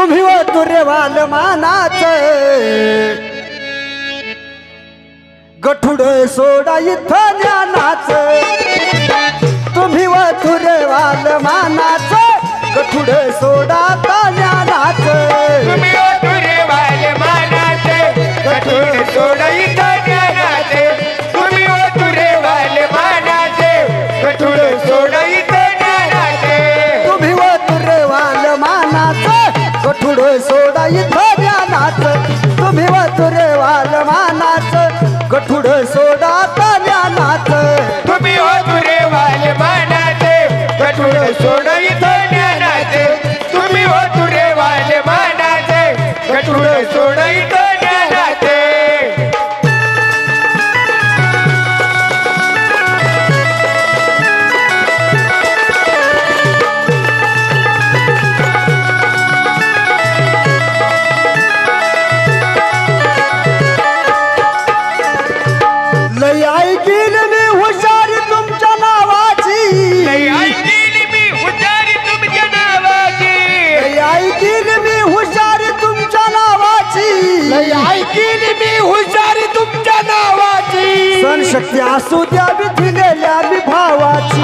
तुम्ही व मानाच गठुड सोडा इथ ज्ञानाच तुम्ही व तुरेवाल मानाच गठुड सोडा शक्ती असू द्या मी दिलेल्या मी भावाची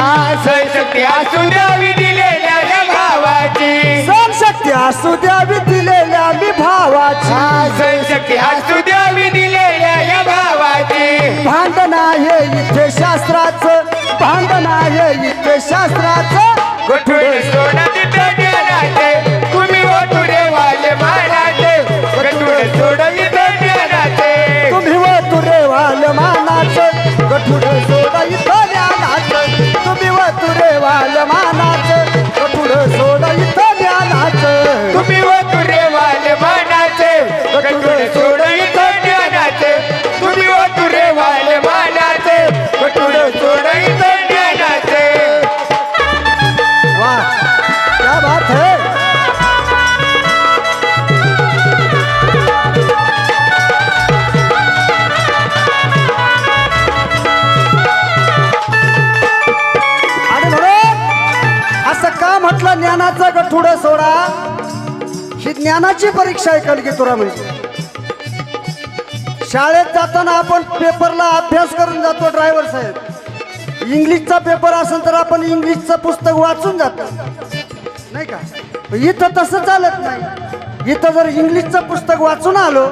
शक्ती असू द्यावी दिलेल्या या भावाची सण शक्ती असू द्या मी दिलेल्या भावाची शक्ती असू द्यावी दिलेल्या या भावाची भांडण आहे इथे शास्त्राचं भांडण आहे इथे शास्त्राचं गठुडे सोडा का म्हटलं ज्ञानाचा गठुड सोडा. ही ज्ञानाची परीक्षा आहे कलगीतुरा म्हणजे. शाळेत जाताना आपण पेपरला अभ्यास करून जातो ड्रायव्हर साहेब. इंग्लिशचा पेपर असेल तर आपण इंग्लिशचं पुस्तक वाचून जातो. नाही का? इथं तसं चालत नाही. इथं जर इंग्लिशचं पुस्तक वाचून आलो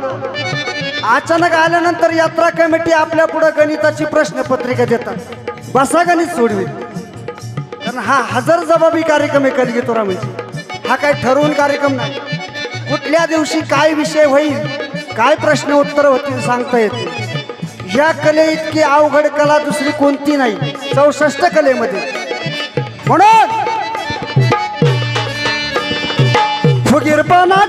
अचानक आल्यानंतर यात्रा कमिटी आपल्या पुढं गणिताची प्रश्नपत्रिका देतात. बसा गणित सोडवी. कारण हा हजर जबाबी कार्यक्रम एकत घेतो म्हणजे हा काही ठरवून कार्यक्रम नाही. कुठल्या दिवशी काय विषय होईल काय प्रश्न उत्तर होतील सांगता येते या कले इतकी अवघड कला दुसरी कोणती नाही. चौसष्ट कलेमध्ये. म्हणून फुगीरपणा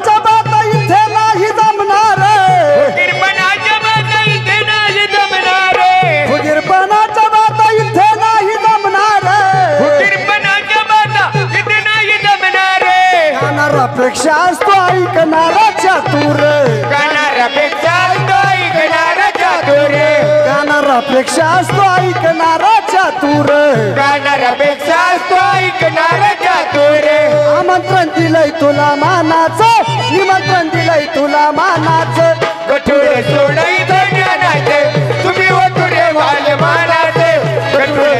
अपेक्षा असतो ऐकणारा चातुर. गाणाऱ्यापेक्षा तो ऐकणार चातुर. आमंत्रण दिलंय तुला मानाचं निमंत्रण दिलंय तुला मानाचं. कठोर सोडायचं ज्ञानाचे तुम्ही वतुरे वाल मानाचे कठोर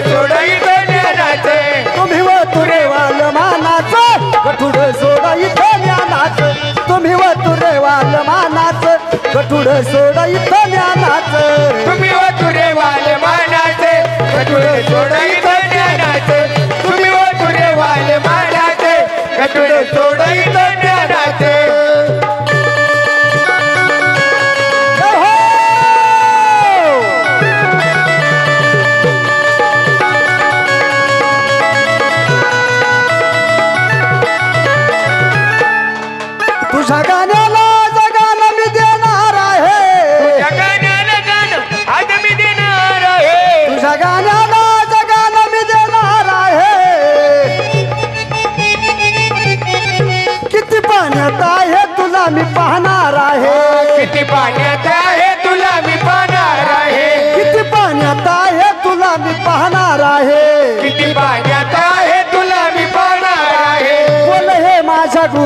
ज्ञानाचे तुम्ही व तुरेवाल मानाचं कठुड सोडा इथं ज्ञानाचं तुम्ही व तुरेवाल मानाचं कठुड सोडा इथं ज्ञानाचं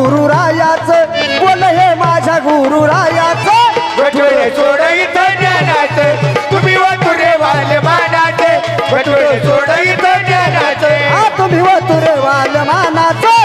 गुरुरायाच बोल हे माझ्या गुरुरायाच. बटुळे सोड इथं तुम्ही वतुरे वाल मानाचे सोड इथं तुम्ही वतुरे वाल मानाचे